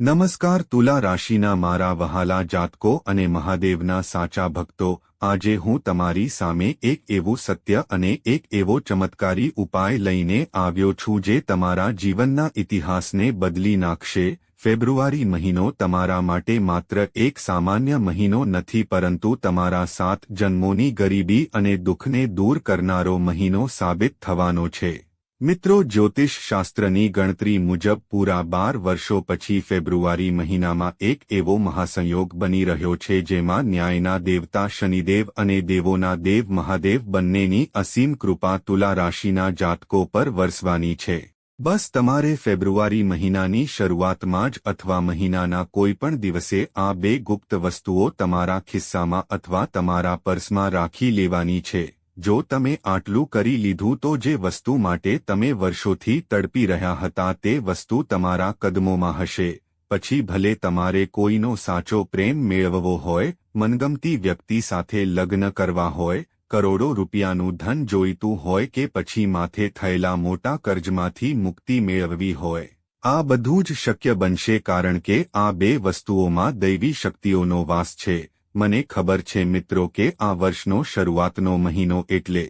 નમસ્કાર તુલા રાશિના મારા વહાલા જાતકો અને મહાદેવના સાચા ભક્તો, આજે હું તમારી સામે એક એવું સત્ય અને એક એવો ચમત્કારી ઉપાય લઈને આવ્યો છું જે તમારા જીવનના ઇતિહાસને બદલી નાખશે. ફેબ્રુઆરી મહિનો તમારા માટે માત્ર એક સામાન્ય મહિનો નથી પરંતુ તમારા સાત જન્મોની ગરીબી અને દુઃખને દૂર કરનારો મહિનો સાબિત થવાનો છે. મિત્રો જ્યોતિષ શાસ્ત્રની ગણતરી મુજબ પૂરા બાર વર્ષો પછી ફેબ્રુઆરી મહિનામાં એક એવો મહાસંયોગ બની રહ્યો છે, જેમાં ન્યાયના દેવતા શનિદેવ અને દેવોના દેવ મહાદેવ બંનેની અસીમ કૃપા તુલા રાશિના જાતકો પર વરસવાની છે. બસ તમારે ફેબ્રુઆરી મહિનાની શરૂઆતમાં જ અથવા મહિનાના કોઈપણ દિવસે આ બે ગુપ્ત વસ્તુઓ તમારા ખિસ્સામાં અથવા તમારા પર્સમાં રાખી લેવાની છે. જો તમે આટલું કરી લીધું તો જે વસ્તુ માટે તમે વર્ષોથી તડપી રહ્યા હતા તે વસ્તુ તમારા કદમોમાં હશે. પછી ભલે તમારે કોઈનો સાચો પ્રેમ મેળવવો હોય, મનગમતી વ્યક્તિ સાથે લગ્ન કરવા હોય, કરોડો રૂપિયાનું ધન જોઈતું હોય કે પછી માથે થયેલા મોટા કર્જમાંથી મુક્તિ મેળવવી હોય, આ બધું જ શક્ય બનશે કારણ કે આ બે વસ્તુઓમાં દૈવી શક્તિઓનો વાસ છે. મને ખબર છે મિત્રો કે આ વર્ષનો શરૂઆતનો મહિનો એટલે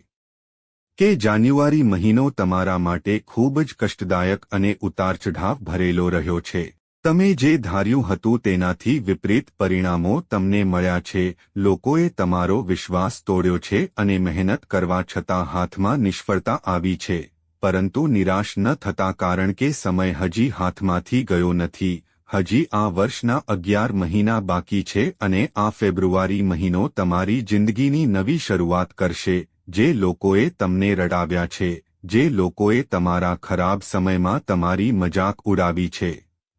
કે જાન્યુઆરી મહિનો તમારા માટે ખૂબ જ કષ્ટદાયક અને ઉતારચઢાવ ભરેલો રહ્યો છે. તમે જે ધાર્યું હતું તેનાથી વિપરીત પરિણામો તમને મળ્યા છે. લોકોએ તમારો વિશ્વાસ તોડ્યો છે અને મહેનત કરવા છતાં હાથમાં નિષ્ફળતા આવી છે. પરંતુ નિરાશ ન થતા કારણ કે સમય હજી હાથમાંથી ગયો નથી. હજી આ વર્ષના અગિયાર મહિના બાકી છે અને આ ફેબ્રુઆરી મહિનો તમારી જિંદગીની નવી શરૂઆત કરશે, જે લોકોએ તમને રડાવ્યા છે, જે લોકોએ તમારા ખરાબ સમયમાં તમારી મજાક ઉડાવી છે.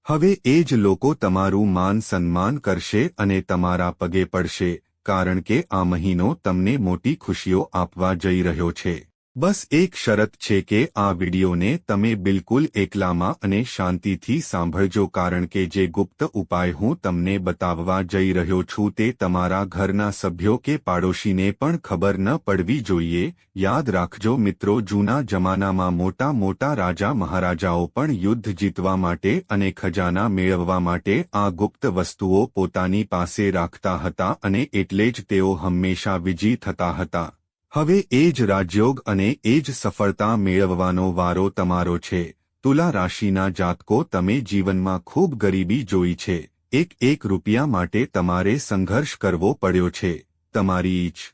હવે એ જ લોકો તમારું માન સન્માન કરશે અને તમારા પગે પડશે, કારણ કે આ મહિનો તમને મોટી ખુશીઓ આપવા જઈ રહ્યો છે. બસ એક શરત છે કે આ વિડીયોને તમે બિલકુલ એકલામાં અને શાંતિથી સાંભળજો કારણ કે જે ગુપ્ત ઉપાય હું તમને બતાવવા જઈ રહ્યો છું તે તમારા ઘરના સભ્યો કે પાડોશીને પણ ખબર ન પડવી જોઈએ. યાદ રાખજો મિત્રો, જૂના જમાનામાં મોટા મોટા રાજા મહારાજાઓ પણ યુદ્ધ જીતવા માટે અને ખજાના મેળવવા માટે આ ગુપ્ત વસ્તુઓ પોતાની પાસે રાખતા હતા અને એટલે જ તેઓ હંમેશા વિજયી થતા હતા. હવે એ જ રાજયોગ અને એ જ સફળતા મેળવવાનો વારો તમારો છે. તુલા રાશિના જાતકો તમે જીવનમાં ખૂબ ગરીબી જોઈ છે. એક એક રૂપિયા માટે તમારે સંઘર્ષ કરવો પડ્યો છે. તમારી ઈચ્છ.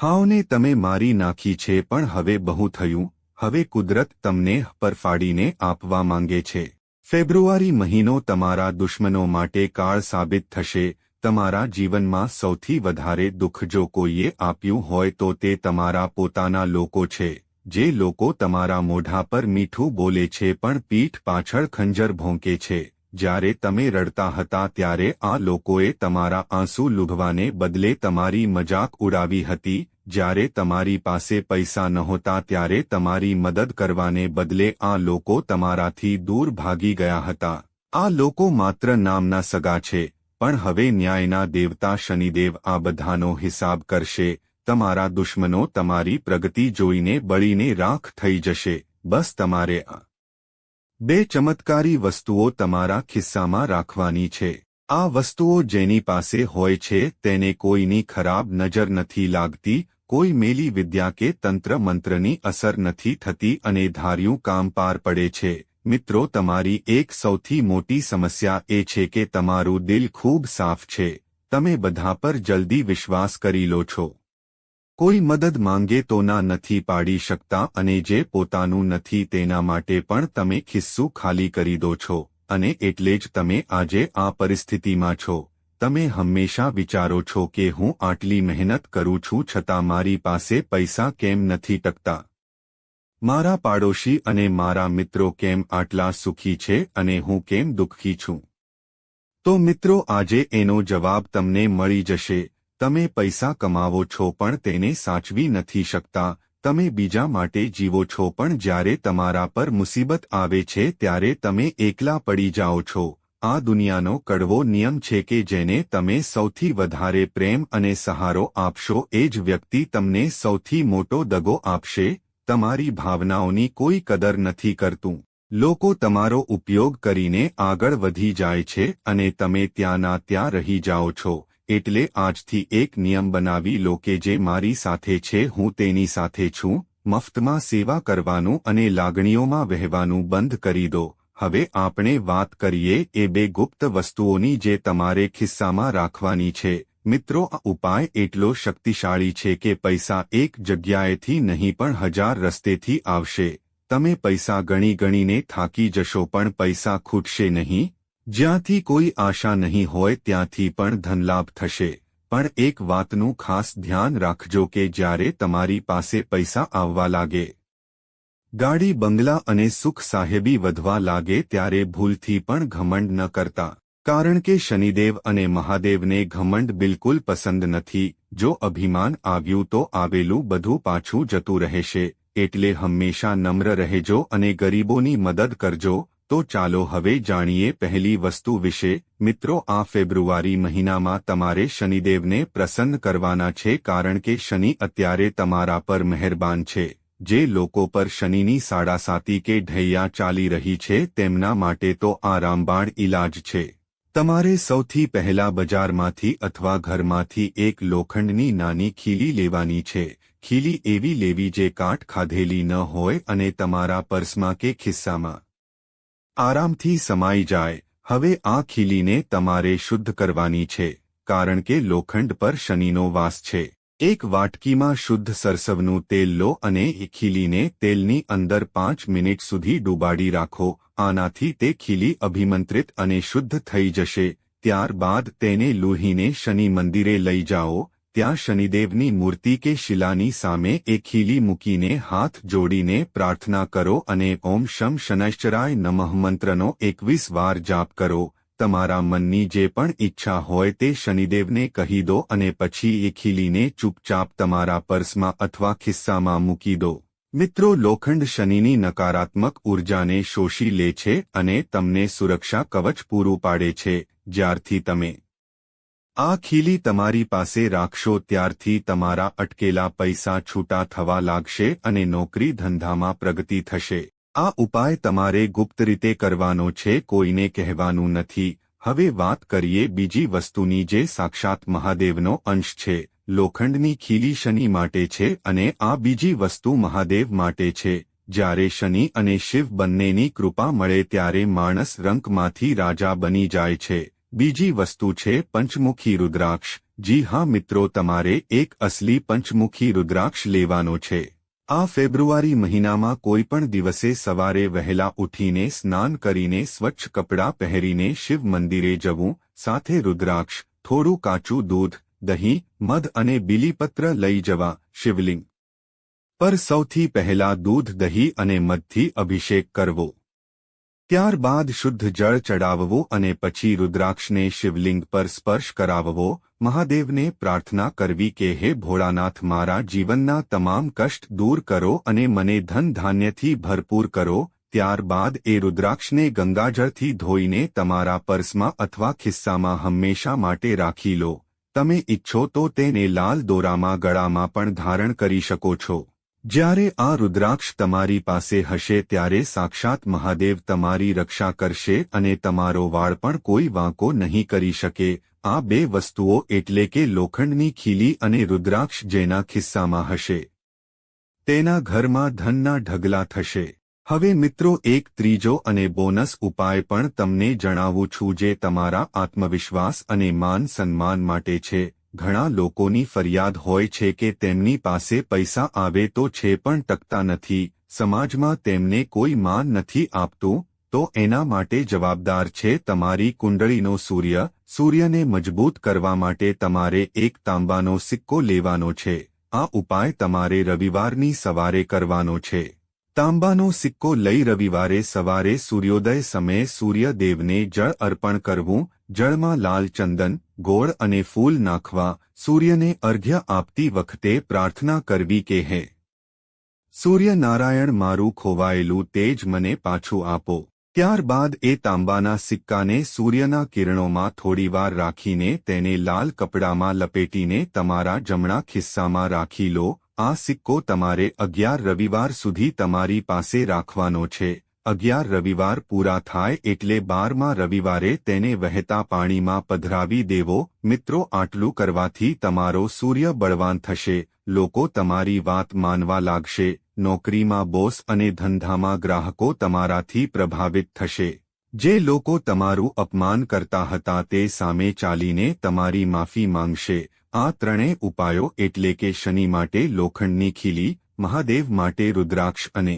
હાઓને તમે મારી નાખી છે પણ હવે બહુ થયું. હવે કુદરત તમને પરફાડીને આપવા માંગે છે. ફેબ્રુઆરી મહિનો તમારા દુશ્મનો માટે કાળ સાબિત થશે. તમારા જીવનમાં સૌથી વધારે દુઃખ જો કોઈએ આપ્યું હોય તો તે તમારા પોતાના લોકો છે, જે લોકો તમારા મોઢા પર મીઠું બોલે છે પણ પીઠ પાછળ ખંજર ભોંકે છે. જ્યારે તમે રડતા હતા ત્યારે આ લોકોએ તમારા આંસુ લૂભવાને બદલે તમારી મજાક ઉડાવી હતી. જ્યારે તમારી પાસે પૈસા નહોતા ત્યારે તમારી મદદ કરવાને બદલે આ લોકો તમારાથી દૂર ભાગી ગયા હતા. આ લોકો માત્ર નામના સગા છે. પણ હવે ન્યાયના દેવતા શનિદેવ આ બધાનો હિસાબ કરશે, તમારા દુશ્મનો તમારી પ્રગતિ જોઈને બળીને રાખ થઈ જશે, બસ તમારે આ બે ચમત્કારી વસ્તુઓ તમારા ખિસ્સામાં રાખવાની છે. આ વસ્તુઓ જેની પાસે હોય છે તેને કોઈની ખરાબ નજર નથી લાગતી, કોઈ મેલી વિદ્યા કે તંત્ર મંત્રની અસર નથી થતી અને ધાર્યું કામ પાર પડે છે. મિત્રો, તમારી એક સૌથી મોટી સમસ્યા એ છે કે તમારું દિલ ખૂબ સાફ છે. તમે બધા પર જલ્દી વિશ્વાસ કરી લો છો. કોઈ મદદ માંગે તો ના નથી પાડી શકતા અને જે પોતાનું નથી તેના માટે પણ તમે ખિસ્સું ખાલી કરી દો છો. અને એટલે જ તમે આજે આ પરિસ્થિતિમાં છો. તમે હંમેશા વિચારો છો કે હું આટલી મહેનત કરું છું છતાં મારી પાસે પૈસા કેમ નથી ટકતા? મારા પાડોશી અને મારા મિત્રો કેમ આટલા સુખી છે અને હું કેમ દુઃખી છું? તો મિત્રો, આજે એનો જવાબ તમને મળી જશે. તમે પૈસા કમાવો છો પણ તેને સાચવી નથી શકતા. તમે બીજા માટે જીવો છો પણ જ્યારે તમારા પર મુસીબત આવે છે ત્યારે તમે એકલા પડી જાઓ છો. આ દુનિયાનો કડવો નિયમ છે કે જેને તમે સૌથી વધારે પ્રેમ અને સહારો આપશો, એ જ વ્યક્તિ તમને સૌથી મોટો દગો આપશે. તમારી ભાવનાઓની કોઈ કદર નથી કરતું. લોકો તમારો ઉપયોગ કરીને આગળ વધી જાય છે અને તમે ત્યાંના ત્યાં રહી જાઓ છો. એટલે આજથી એક નિયમ બનાવી લો કે જે મારી સાથે છે, હું તેની સાથે છું. મફતમાં સેવા કરવાનું અને લાગણીઓમાં વહેવાનું બંધ કરી દો. હવે આપણે વાત કરીએ એ બે ગુપ્ત વસ્તુઓની જે તમારે ખિસ્સામાં રાખવાની છે. મિત્રો, આ ઉપાય એટલો શક્તિશાળી છે કે પૈસા એક જગ્યાએથી નહીં પણ હજાર રસ્તેથી આવશે. તમે પૈસા ગણી ગણીને થાકી જશો, પણ પૈસા ખૂટશે નહીં. જ્યાંથી કોઈ આશા નહીં હોય, ત્યાંથી પણ ધનલાભ થશે. પણ એક વાતનું ખાસ ધ્યાન રાખજો કે જ્યારે તમારી પાસે પૈસા આવવા લાગે, ગાડી બંગલા અને સુખ સાહેબી વધવા લાગે, ત્યારે ભૂલથી પણ ઘમંડ ન કરતા. કારણ કે શનિદેવ અને મહાદેવને ઘમંડ બિલકુલ પસંદ નથી, જો અભિમાન આવ્યું તો આવેલું બધું પાછું જતું રહેશે, એટલે હંમેશા નમ્ર રહેજો અને ગરીબોની મદદ કરજો, તો ચાલો હવે જાણીએ પહેલી વસ્તુ વિશે, મિત્રો આ ફેબ્રુઆરી મહિનામાં તમારે શનિદેવને પ્રસન્ન કરવાના છે કારણ કે શનિ અત્યારે તમારા પર મહેરબાન છે, જે લોકો પર શનિની સાડાસાતી કે ઢૈયા ચાલી રહી છે તેમના માટે તો આ રામબાણ ઇલાજ છે. તમારે સૌથી પહેલા બજારમાંથી અથવા ઘરમાંથી એક લોખંડની નાની ખીલી લેવાની છે. ખીલી એવી લેવી જે કાટ ખાધેલી ન હોય અને તમારા પર્સમાં કે ખિસ્સામાં. આરામથી સમાઈ જાય. હવે આ ખીલીને તમારે શુદ્ધ કરવાની છે, કારણ કે લોખંડ પર શનિનો વાસ છે. એક વાટકીમાં શુદ્ધ સરસવનું તેલ લો અને ખીલીને તેલની અંદર પાંચ મિનિટ સુધી ડૂબાડી રાખો. આનાથી તે ખીલી અભિમંત્રિત અને શુદ્ધ થઈ જશે. ત્યારબાદ તેને લુહીને શનિ મંદિરે લઈ જાઓ. ત્યાં શનિદેવની મૂર્તિ કે શિલાની સામે એ ખીલી મૂકીને હાથ જોડીને પ્રાર્થના કરો અને ઓમ શમ શનૈશ્ચરાય નમઃ મંત્રનો એકવીસ વાર જાપ કરો. તમારા મનની જે પણ ઈચ્છા હોય તે શનિદેવને કહી દો અને પછી એ ખીલીને ચૂપચાપ તમારા પર્સમાં અથવા ખિસ્સામાં મૂકી દો. મિત્રો, લોખંડ શનિની નકારાત્મક ઉર્જાને શોષી લે છે અને તમને સુરક્ષા કવચ પૂરું પાડે છે, જ્યારથી તમે આ ખીલી તમારી પાસે રાખશો ત્યારથી તમારા અટકેલા પૈસા છૂટા થવા લાગશે અને નોકરી ધંધામાં પ્રગતિ થશે. આ ઉપાય તમારે ગુપ્ત રીતે કરવાનો છે, કોઈને કહેવાનું નથી. હવે વાત કરીએ બીજી વસ્તુની જે સાક્ષાત મહાદેવનો અંશ છે, લોખંડની ખીલી શનિ માટે છે અને આ બીજી વસ્તુ મહાદેવ માટે છે. જ્યારે શનિ અને શિવ બંનેની કૃપા મળે ત્યારે માણસ રંકમાંથી રાજા બની જાય છે. બીજી વસ્તુ છે પંચમુખી રુદ્રાક્ષ. જી હા મિત્રો, તમારે એક અસલી પંચમુખી રુદ્રાક્ષ લેવાનો છે. આ ફેબ્રુઆરી મહિનામાં કોઈપણ દિવસે સવારે વહેલા ઉઠીને સ્નાન કરીને સ્વચ્છ કપડાં પહેરીને શિવ મંદિરે જવું, સાથે રુદ્રાક્ષ, થોડું કાચું દૂધ, દહીં, મધ અને બીલીપત્ર લઈ જવા શિવલિંગ. પર સૌથી પહેલા દૂધ, દહીં અને મધથી અભિષેક કરવો. ત્યારબાદ શુદ્ધ જળ ચડાવવો અને પછી રુદ્રાક્ષને શિવલિંગ પર સ્પર્શ કરાવવો, મહાદેવને પ્રાર્થના કરવી કે હે ભોળાનાથ મારા જીવનના તમામ કષ્ટ દૂર કરો અને મને ધન ધાન્યથી ભરપૂર કરો, ત્યારબાદ એ રુદ્રાક્ષને ગંગાજળથી ધોઈને તમારા પર્સમાં અથવા ખિસ્સામાં હંમેશા માટે રાખી લો. તમે ઇચ્છો તો તેને લાલ દોરામાં ગળામાં પણ ધારણ કરી શકો છો. જ્યારે આ રુદ્રાક્ષ તમારી પાસે હશે ત્યારે સાક્ષાત મહાદેવ તમારી રક્ષા કરશે અને તમારો વાળ પણ કોઈ વાંકો નહીં કરી શકે. આ બે વસ્તુઓ એટલે કે લોખંડની ખીલી અને રુદ્રાક્ષ જેના ખિસ્સામાં હશે. તેના ઘરમાં ધનના ઢગલા થશે. હવે મિત્રો એક ત્રીજો અને બોનસ ઉપાય પણ તમને જણાવું છું જે તમારા આત્મવિશ્વાસ અને માન સન્માન માટે છે. ઘણા લોકોની ફરિયાદ હોય છે કે તેમની પાસે પૈસા આવે તો છે પણ ટકતા નથી, સમાજમાં તેમને કોઈ માન નથી આપતું, તો એના માટે જવાબદાર છે તમારી કુંડળીનો સૂર્ય, સૂર્યને મજબૂત કરવા માટે તમારે એક તાંબાનો સિક્કો લેવાનો છે, આ ઉપાય તમારે રવિવારની સવારે કરવાનો છે. તાંબાનો સિક્કો લઈ રવિવારે સવારે સૂર્યોદય સમયે સૂર્યદેવને જળ અર્પણ કરવું જળમાં લાલ ચંદન, ગોળ અને ફૂલ નાખવા સૂર્યને અર્ઘ્ય આપતી વખતે પ્રાર્થના કરવી કે હે. સૂર્યનારાયણ મારું ખોવાયેલું તેજ મને પાછું આપો. ત્યારબાદ એ તાંબાના સિક્કાને સૂર્યના કિરણોમાં થોડીવાર રાખીને તેને લાલ કપડામાં લપેટીને તમારા જમણા ખિસ્સામાં રાખી લો. આ સિક્કો તમારે અગિયાર રવિવાર સુધી તમારી પાસે રાખવાનો છે. અગિયાર રવિવાર પૂરા થાય એટલે બારમાં રવિવારે તેને વહેતા પાણીમાં પધરાવી દેવો. મિત્રો, આટલું કરવાથી તમારો સૂર્ય બળવાન થશે. લોકો તમારી વાત માનવા લાગશે. નોકરીમાં બોસ અને ધંધામાં ગ્રાહકો તમારાથી પ્રભાવિત થશે. જે લોકો તમારું અપમાન કરતા હતા તે સામે ચાલીને તમારી માફી માંગશે. આ ત્રણેય ઉપાયો એટલે કે શનિ માટે લોખંડની ખીલી, મહાદેવ માટે રુદ્રાક્ષ અને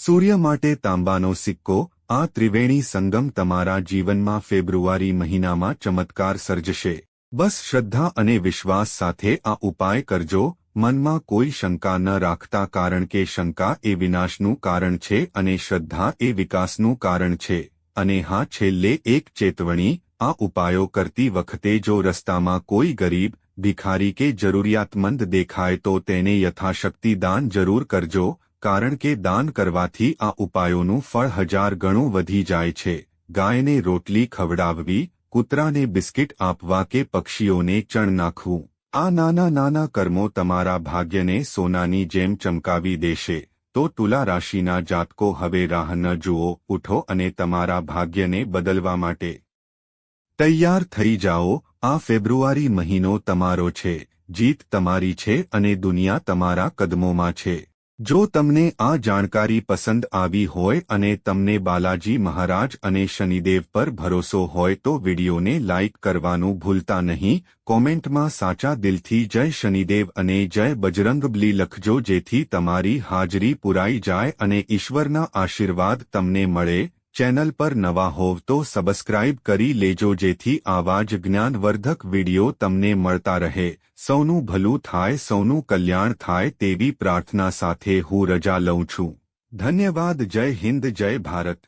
સૂર્ય માટે તાંબાનો સિક્કો, આ ત્રિવેણી સંગમ તમારા જીવનમાં ફેબ્રુઆરી મહિનામાં ચમત્કાર સર્જશે. બસ શ્રદ્ધા અને વિશ્વાસ સાથે આ ઉપાય કરજો, મનમાં કોઈ શંકા ન રાખતા કારણ કે શંકા એ વિનાશનું કારણ છે અને શ્રદ્ધા એ વિકાસનું કારણ છે. અને હા, છેલ્લે એક ચેતવણી, આ ઉપાયો કરતી વખતે જો રસ્તામાં કોઈ ગરીબ, ભિખારી કે જરૂરિયાતમંદ દેખાય તો તેને યથાશક્તિ દાન જરૂર કરજો કારણ કે દાન કરવાથી આ ઉપાયોનું ફળ હજાર ગણું વધી જાય છે. ગાયને રોટલી ખવડાવવી, કૂતરાને બિસ્કિટ આપવા કે પક્ષીઓને ચણ નાખવું. આ નાના નાના કર્મો તમારા ભાગ્યને સોનાની જેમ ચમકાવી દેશે. તો તુલા રાશિના જાતકો હવે રાહ ન જુઓ, ઉઠો અને તમારા ભાગ્યને બદલવા માટે. તૈયાર થઈ જાઓ, આ ફેબ્રુઆરી મહિનો તમારો છે. જીત તમારી છે અને દુનિયા તમારા કદમોમાં છે. જો તમને આ જાણકારી પસંદ આવી હોય અને તમને બાલાજી મહારાજ અને શનિદેવ પર ભરોસો હોય તો વિડીયોને લાઇક કરવાનું ભૂલતા નહીં. કોમેન્ટમાં સાચા દિલથી જય શનિદેવ અને જય બજરંગબલી લખજો જેથી તમારી હાજરી પુરાઈ જાય અને ઈશ્વરના આશીર્વાદ તમને મળે. ચેનલ પર નવા હોવ તો સબસ્ક્રાઇબ કરી લેજો જેથી આવા જ જ્ઞાનવર્ધક વીડિયો તમને મળતા રહે. સૌનું ભલું થાય, સૌનું કલ્યાણ થાય તેવી પ્રાર્થના સાથે હું રજા લઉં છું. ધન્યવાદ, જય હિન્દ, જય ભારત.